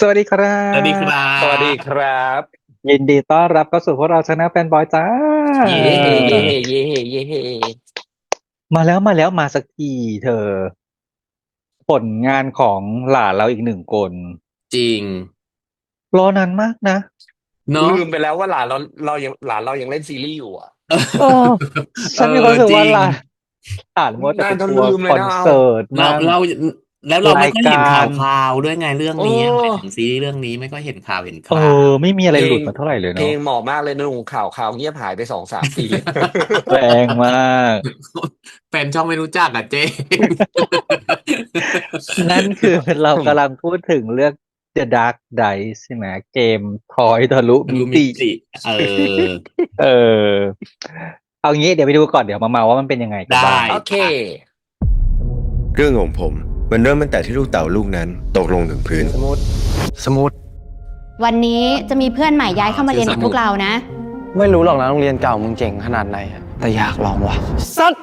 สวัสดีครับ สวัสดีครับ สวัสดีครับ ยินดีต้อนรับเข้าสู่พวกเราชนะแฟนบอยจ้า เย้เย้เย้เย้มาแล้วมาแล้วมาสักทีเธอ ผลงานของหลานเราอีกหนึ่งคน จริง รอนานมากนะเนาะลืมไปแล้วว่าหลานเราเรายังหลานเรายังเล่นซีรีส์อยู่อะเออฉันมีความรู้สึกว่าเออจริงหลานหลานมัวแต่ไปนานจนทัวร์ลืมเลยคอนนะเสิร์ตเรามากเรา แล้วเราไม่ค่อยเห็นรายข่าการวข่าวด้วยไงเรื่องนี้โอ้ หมายถึงซีรีส์เรื่องนี้ไม่ค่อยเห็นข่าวเห็นเอข่าว อ ไม่มีอะไรหลุดมาเท่าไหร่เลยเพลเนาะงเหมาะมากเลยนะหนุ่มข่าวข่าวเงียบหายไปสองสามปี แรงมาก แฟนช่องไม่รู้จักอะเจ๊ นั่นคือเรากำลังพูดถึงเรื่อง The Dark Dice ใช่ไหมเกมทอยทะลุมิรู้ติมิติ เออ เออ เอางี้เดี๋ยวไปดูก่อนเดี๋ยวมาเมาว่ามันเป็นยังไงกันบ้าง ได้ โอเค เรื่องของผม มันเริ่มตั้งแต่ที่ลูกเต่าลูกนั้นตกลงถึงพื้น สมุดสมุดวันนี้จะมีเพื่อนใหม่ย้ายเข้ามาเรียนกับพวกเรานะ ไม่รู้หรอกนะโรงเรียนเก่ามึงเจ๋งขนาดไหนอะแต่อยากลองว่ะสัตว์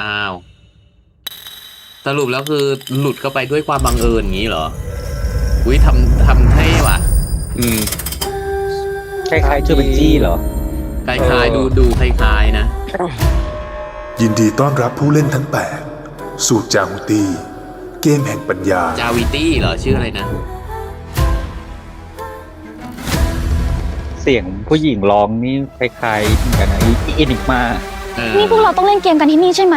อ้าว สรุปแล้วคือหลุดเข้าไปด้วยความบังเอิญอย่างนี้เหรอ อุ้ยทำทำเท่ว่ะ อืมคล้ายๆจูบิจี้เหรอ คล้ายๆดูดูคล้ายๆนะ ยินดีต้อนรับผู้เล่นทั้ง 8 สู่จามุตี เกมแห่งปัญญา จาวิตี้เหรอชื่ออะไรนะ เสียงผู้หญิงร้องนี่คล้ายๆเหมือนกันนะอีอินิกมาเออนี่พวกเราต้องเล่นเกมกันที่นี่ใช่ไหม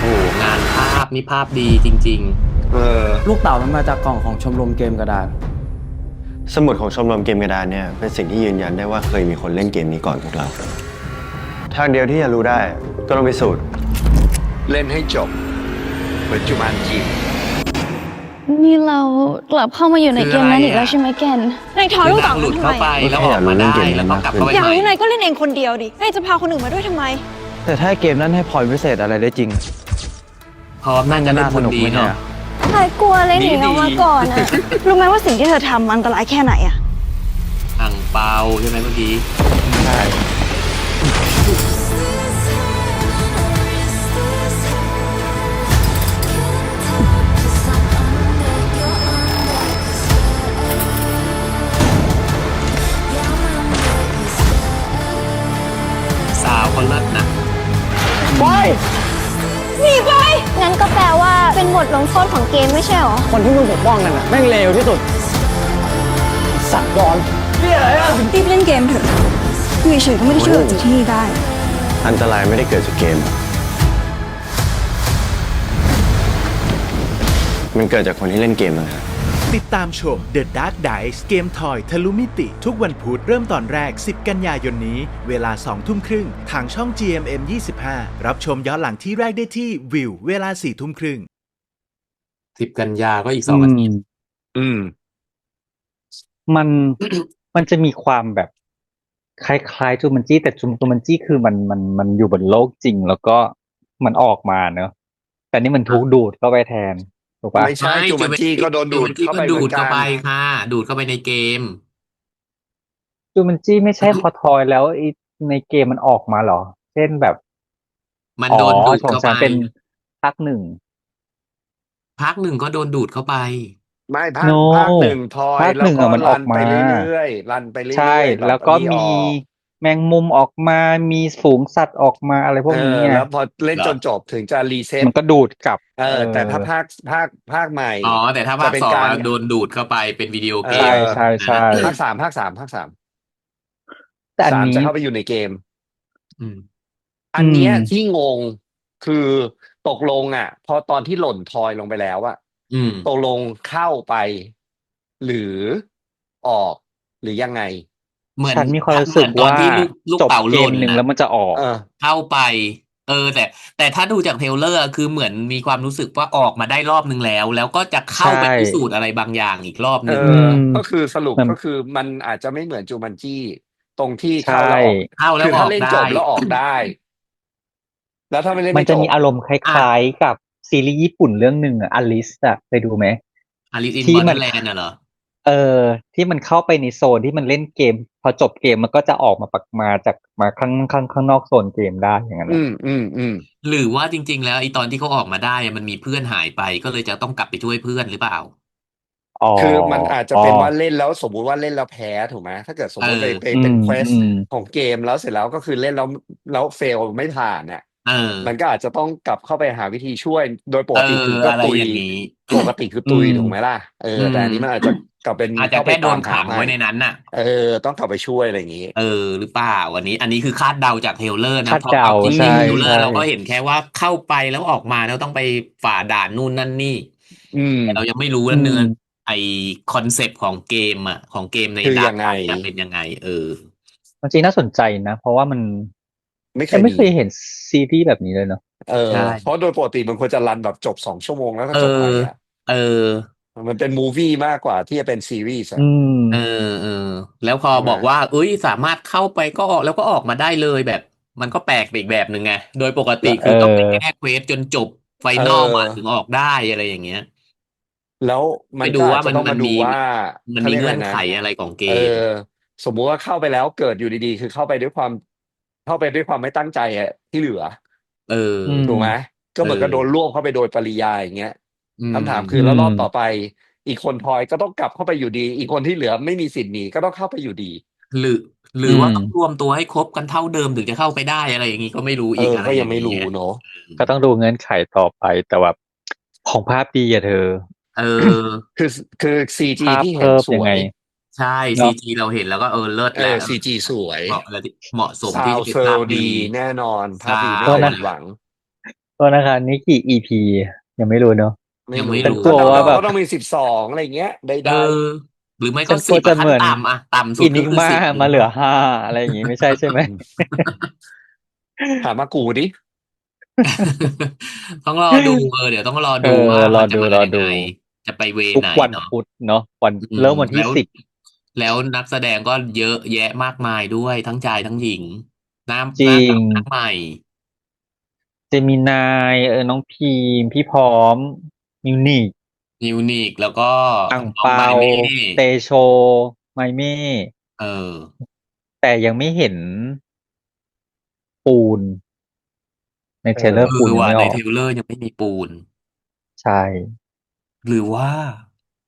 โอ้โหงานภาพนี่ภาพดีจริงเออลูกเต่ามันมาจากกล่องของชมรมเกมกระดาน สมุดของชมรมเกมกระดานเนี่ยเป็นสิ่งที่ยืนยันได้ว่าเคยมีคนเล่นเกมนี้ก่อนพวกเรา ทางเดียวที่จะรู้ได้ก็ต้องพิสูจน์เล่นให้จบเหมือนจุมานจีนี่เรากลับเข้ามาอยู่ในเกมนั้นอีกแล้วใช่ไหมแกนนายๆถอยคืลูอกนาเต่างหลุนั้ดนทำเข้าไมไปแล้วออกมาได้แล้วก็กลับเข้าไปอย่างใหม่นี้นายก็เล่นเองคนเดียวดินายจะพาคนอื่นมาด้วยทำไม แต่ถ้าเกมนั้นให้พอยพิเศษอะไรได้จริงพร้อมน่าจะเล่นน่าคสนนุกดีไม่ใช่เนาะเหรอนายกลัวเลยหนีออกมาก่อนอะรู้ไหมว่าสิ่งที่เธอทำอันตรายแค่ไหนอะอ่างเปาใช่ไหมเมื่อกี้ ใช่ บทลงโทษของเกมไม่ใช่หรอ คนที่มึงปกป้องกันอะแม่งเลวที่สุด สัตว์บอลรีบเล่นเกมเถอะอยู่เฉยๆก็ไม่ได้ช่วยออกจากที่นี่ได้ อันตรายไม่ได้เกิดจากเกม มันเกิดจากคนที่เล่นเกมนะครับติดตามชม The Dark Dice เกมทอยทะลุมิติ ทุกวันพุธเริ่มตอนแรก 10 กันยายนนี้ เวลา 2 ทุ่มครึ่ง ทางช่อง GMM 25 รับชมย้อนหลังที่แรกได้ที่วิว เวลา 4 ทุ่มครึ่ง สิบกันยาก็อีกสองอาทิตย์อืม มันมันจะมีความแบบคล้ายๆจูมันจี้ แต่จูจูมันจี้คือมันมันมันอยู่บนโลกจริง แล้วก็มันออกมาเนอะแต่นี่มันถูกดูดเข้าไปแทนถูกปะไม่ใช่จูมันจีก็โดนดูดจูเข้ามันไปจี้เหก็ดูมืดอนกัเข้านไปค่ะ ดูดเข้าไปในเกมจูมันจี้ไม่ใช่พอทอยแล้วไอ้ในเกมมันออกมาเหรอ เช่นแบบ มันอ๋อโดนดูดของเข้าฉันไปเป็นภาคหนึ่ง พักหนึ่งก็โดนดูดเข้าไป ไม่ภาค No ภาคหนึ่งทอยภาคหนึ่งแล้วอะมันออกมารัไปเรื่อยๆรันไปเรื่อยๆใช่รันแล้วก็ไปมีออกแมงมุมออกมา มีฝูงสัตว์ออกมาอะไรพวกเอนี้อไงแล้วพอเล่นเหรอจนจบถึงจะรีเซ็ตมันก็ดูดกลับ เออ แต่ถ้าภาคภาคภาคใหม่ อ๋อ แต่ถ้าภาจะคเป็นสองการ อะโดนดูดเข้าไปเป็นวิดีโอเกใช่มใช่ใช่ภาคสามภาคสามภาคสามแต่อันสามนี้ จะเข้าไปอยู่ในเกม อืม อันเนี้ยอืม ที่งงคือ ตกลงอะ พอตอนที่หล่นทอยลงไปแล้วอะอืมตกลงเข้าไป หรือออกหรือยังไง เหมือนฉันมีความรู้สึกเหมือนตอนว่าที่ลูกลูกจบเต่าหเกล่มนหนึ่งน่ะแล้วมันจะออกเออเข้าไป เออ แต่ แต่ถ้าดูจากเทรลเลอร์อะคือเหมือนมีความรู้สึกว่าออกมาได้รอบนึงแล้ว แล้วก็จะเข้าไปใช่พิสูจน์อะไรบางอย่างอีกรอบหเอนึ่งอมก็คือสรุปมันก็คือมันอาจจะไม่เหมือนจูมันจี้ตรงที่ใช่เข้าแล้วออกเข้าแล้วคืออถ้าอกเล่นได้จบแล้วออกได้ แล้วถ้าไม่เล่นมันไม่จจะบมีอารมณ์คล้ายๆกับซีรีส์ญี่ปุ่นเรื่องหนึ่งอะอลิสอะไปดูไหมอลิซอินที่บอร์มัเดนอร์แลนด์น่ะเหรอเออ ที่มันเข้าไปในโซนที่มันเล่นเกม พอจบเกมมันก็จะออกมาปักมาจากมาข้างข้างข้างนอกโซนเกมได้อย่างนั้นอืนะมอืมอืมหรือว่าจริง ๆ แล้วไอ้ตอนที่เขาออกมาได้อะมันมีเพื่อนหายไปก็เลยจะต้องกลับไปช่วยเพื่อนหรือเปล่าอ๋อคือมันอาจจะเป็นว่าเล่นแล้วสมมุติว่าเล่นแล้วแพ้ถูกไหมถ้าเกิดสมมติเออไปไปเป็นอืมเควสอืมของเกมแล้วเสร็จแล้วก็คือเล่นแล้วแล้วเฟลไม่ผ่านเนี่ยเออ มันก็อาจจะต้องกลับเข้าไปหาวิธีช่วย โดยปกเอติอคือก็อะไรตุยอย่างนี้ปกติคือตุยอืมถูกไหมล่ะเอออมแต่อันนี้มันอาจจะกลับเป็นอาจจะเข้าไปแค่โดนตามหาขังไว้ใหในม่นั้นน่ะ เออ ต้องกลับไปช่วยอะไรอย่างนี้ เออ หรือเปล่าอันนี้ อันนี้คือคาดเดาจากเทรลเลอร์นะคาดเพราะเดาเอาจริงใช่ๆเทรลเลอใช่ร์เราก็เห็นแค่ว่าเข้าไปแล้วออกมาแล้วต้องไปฝ่าด่านนู่นนั่นนี่อืมแต่เรายังไม่รู้ว่าเนื้อไอคอนเซปต์ของเกมอะของเกมในคือดายังไงจะเป็นยังไง เออมันจริงน่าสนใจนะ เพราะว่ามัน ไม่เคเอ้ยยไม่เคยมีเห็นซีรีส์แบบนี้เลยเนาะเออใช่เพราะโดยปกติมันควรจะรันแบบจบสองชั่วโมงแล้วก็เอจบไปออะเออ มันเป็นมูวี่มากกว่าที่จะเป็นซีรีส์อะอืมเออเออ แล้วพอใช่ไหมบอกว่าเอ้ยสามารถเข้าไปก็ออกแล้วก็ออกมาได้เลยแบบ มันก็แปลกไปอีกแบบหนึ่งไง โดยปกติคือต้องไปเออแก้เควสจนจบไฟนอลมาถึงออกได้อะไรอย่างเงี้ย แล้วมันไปดูก็อาว่าจจะมันต้องมัมานดูมีว่า มันขามีรียกเงื่อะอนรนะไขอะไรของเกเอมอสมมุติว่าเข้าไปแล้วเกิดอยู่ดีๆ คือเข้าไปด้วยความ เข้าไปด้วยความไม่ตั้งใจอะที่เหลือ เอออืมถูกไหมก็เหมือนกับเออโดนรวบเข้าไปโดยปริยายอย่างเงี้ยอืมคำถามคือแล้วรอบอืมต่อไป อีกคนพลอยก็ต้องกลับเข้าไปอยู่ดี อีกคนที่เหลือไม่มีสิทธิ์หนีก็ต้องเข้าไปอยู่ดี หรือ หรือว่าต้องรวมตัวให้ครบกันเท่าเดิมถึงจะเข้าไปได้อะไรอย่างงี้ก็ไม่รู้เออีกออะไรก็อยัย่างงไม่รู้เงี้ยเนาะก็ต้องดูเงื่อนไขต่อไปแต่แบบของภาพดีอะเธอ เออ คือคือซีจีภาพที่เห็นเพิ่มสยังวไงย ใช่เนซีอะ จีเราเห็นแล้วก็เออเลิศเอแล้อวซีจีสวยเหมาะแล้วที่เหมาะสมซาที่วจะเป็นเฟลภาพดี ดีแน่นอนภาพดีไม่ใช่เคยผิดหวัง ก็นะคะนี่กี่ EP ยังไม่รู้เนาะ ยังไม่รู้กลัวว่าแบบ ก็ต้องมีสิบสองอะไรเงี้ยใดเออหรือไม่ฉัก็นกสิลัวบจะขั้เหมืนอนต่ำอะต่ำสุดอิก็นิกคือมาสิบมาเหลือห้าอะไรอย่างงี้ไม่ใช่ใช่ไหมๆถามมากูดิ ต้องรอดูเออเดี๋ยวต้องรอดูเออว่ารอมันจะดูมารอยังดูไงจะไปเวทุกไหนวันเนาะ พุธเนาะวันอืมเริ่มวันที่แล้ว สิบ แล้วนักแสดงก็เยอะแยะมากมายด้วยทั้งชายทั้งหญิงหน้าจหริน้าง เก่าหน้าใหม่ เจมินายเออน้องพีมพี่พร้อมมิวนิกนิวนิกแล้วก็อังน้องเปาไมเม่เตโช ไมเม่ เออ แต่ยังไม่เห็นปูน ในเทรลเลอร์เอปูนอยังว่ะไม่อในอก เทรลเลอร์ยังไม่มีปูน ใช่ หรือว่า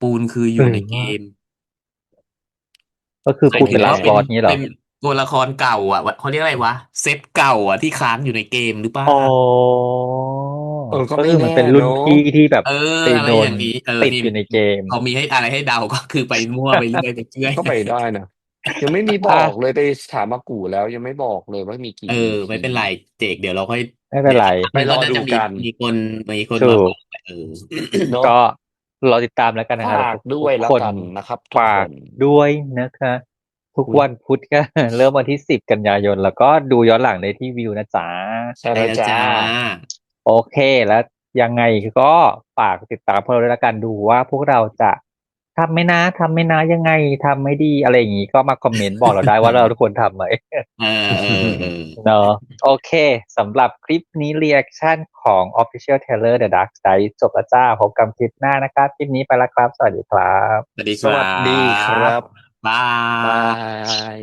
ปูนคืออยู่หรือในว่า เกม ก็คือหมายปูนถึเป็นงลาว่าสเป็บนอสนี้เหรอเป็นตัวละครเก่า อะเขาเรียกอะไรวะเซตเก่าอะที่ค้างอยู่ในเกมหรือเปล่าอ๋อเออก็ก็ไม่คือมันแน่เป็นรุ่นเนอะพี่ที่แบบเออไปอะไรโดอนย่างนี้เออติดนี่อยู่ในเกมเขามีให้อะไรให้เดาก็คือไปมั่วไปเรื่อยไปเรื่อยก็ไปได้นะยังไม่มีบอกเลยไปถามมากูแล้วยังไม่บอกเลยว่ามีกี่เออไม่เป็นไรเจกเดี๋ยวเราค่อยไม่เป็นไรไปรอเยวดูสัพักันมีคนมีคนถูมากบอกเออเนาะก็ รอติดตามแล้วกันนะคะฝากด้วยแล้วทุคนกันนะครับทุกฝากคนด้วยนะคะ ทุกอุ๊ยวันพุธก็เริ่มวันที่สิบกันยายน แล้วก็ดูย้อนหลังได้ที่วิวนะจ๊ะใช่ได้แล้วแล้วจ้าจ้าโอเคแล้วยังไงก็ฝากติดตามพวกเราด้วยละกันดูว่าพวกเราจะ ทำไม่นะทำไม่นะยังไงทำไม่ดีอะไรอย่างงี้ก็มาคอมเมนต์บอกเราได้ว่าเราทุกคนทำไหมเออเออเออเนอะโอเคสำหรับคลิปนี้ reaction ของ Official Trailer The Dark Side จบแล้วจ้าพบกันคลิปหน้านะครับ คลิปนี้ไปแล้วครับ สวัสดีครับ สวัสดีคสวัรัสบดีครับบาบายย